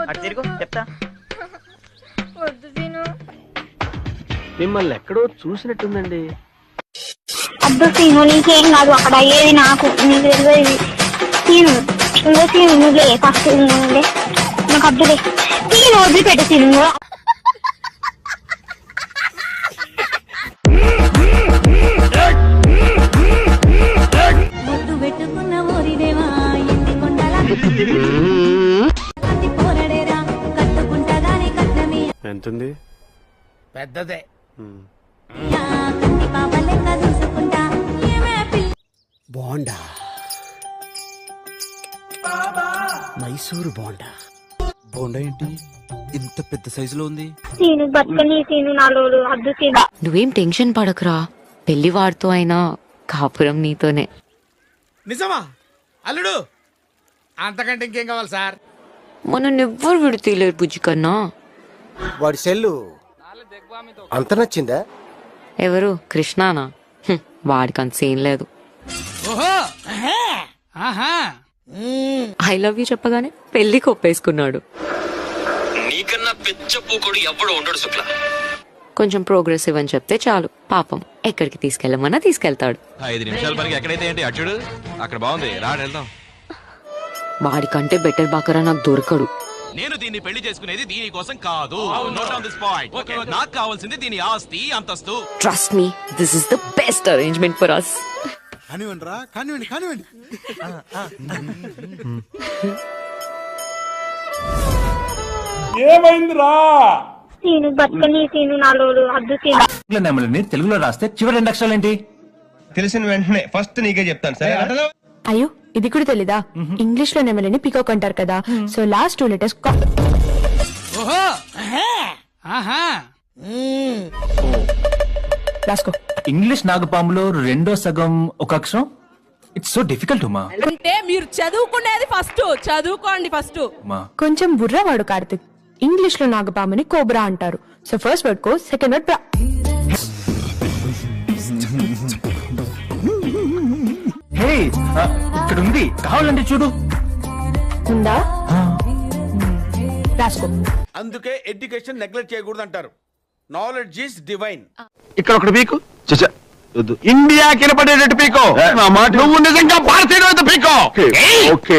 అటు తిరుగు చెప్తా. వద్దు సీను. మిమ్మల్ని ఎక్కడో చూసినట్టుందండి. అద్దు సీను నీకేం కాదు అక్కడ అయ్యేది నాకు నీకు తెలియదు. సీను ఇంకో సీను ఫస్ట్ నాకు అద్దులే సీను వదిలిపెట్టు సీను ఎంతుంది పెద్దదే. బోండా మైసూరు బోండా బోండా ఏంటి? ఇంత పెద్ద సైజులో ఉంది. సీను బతుకని సీను నాలోడు అద్దు సీను. నువ్వేం టెన్షన్ పడకురా. పెళ్ళి వాడితో అయినా కాపురం నీతోనే. నిజమా? అల్లుడు! అంతకంటే ఇంకేం కావాలి సార్? మొన్న ఎవ్వరు విడితీయలేరు బుజ్జి కన్నా? వాడి సెల్లు అంత నచ్చిందా? ఎవరు? కృష్ణానా? హ్మ్, వాడికి అంత సీన్ లేదు. ఐ లవ్ యూ చెప్పగానే పెళ్ళికి ఒప్పేసుకున్నాడు నీకన్నా పెద్ద పూకోడు ఎవ్వడు ఉండడు శుక్ల కొంచెం ప్రోగ్రెసివ్ అని చెప్తే చాలు. పాపం ఎక్కడికి తీసుకెళ్ళమన్నా తీసుకెళ్తాడు. ఐదు నిమిషాల పనికి ఎక్కడైతే ఏంటి? అచ్చుడు అక్కడ బాగుంది. రాడు వెళ్దాం. వాడికంటే బెటర్ బాకరా నాకు దొరకడు. నేను దీన్ని పెళ్ళి చేసుకునేది దీని కోసం కాదు. నోట్ ఆన్ దిస్ పాయింట్ నాకు కావాల్సింది దీని ఆస్తి అంతస్తు. Trust me this is the best arrangement for us కానివ్వండి రా కానివ్వండి కానివ్వండి. సీను బతుకని సీను అద్దు సీను. నెమలిని తెలుగులో రాస్తే చివరి రెండు అక్షరాలు ఏంటి? తెలిసిన వెంటనే ఫస్ట్ నీకే చెప్తాను సరే. అయ్యో ఇది కూడా తెలీదా? ఇంగ్లీష్లో నెమలిని పికాక్ అంటారు కదా. సో లాస్ట్ టూ లెటర్స్ ఓహో! ఆహా! రాసుకో ఇంగ్లీష్ నాగపాములో రెండో సగం ఒక అక్షరం? ఇట్స్ సో డిఫికల్ట్ ఉమా అంటే మీరు చదువుకునేది ఫస్ట్ చదువుకోండి ఫస్ట్ ఉమా కొంచెం బుర్రవాడు కార్తిక్. ఇంగ్లీష్లో నాగపాముని కోబ్రా అంటారు. So first word co second word bra హే ఇక్కడ ఉంది కావాలంటే చూడు. ఉందా? రాసుకో. అందుకే ఎడ్యుకేషన్ నెగ్లెక్ట్ చేయకూడదు అంటారు నాలెడ్జ్ ఈస్ డివైన్ ఇక్కడ ఒకటి పీకు. ఇండియా కినపడేటట్టు పీకో. నువ్వు నిజంగా భారతీయుడు పీకో. ఓకే.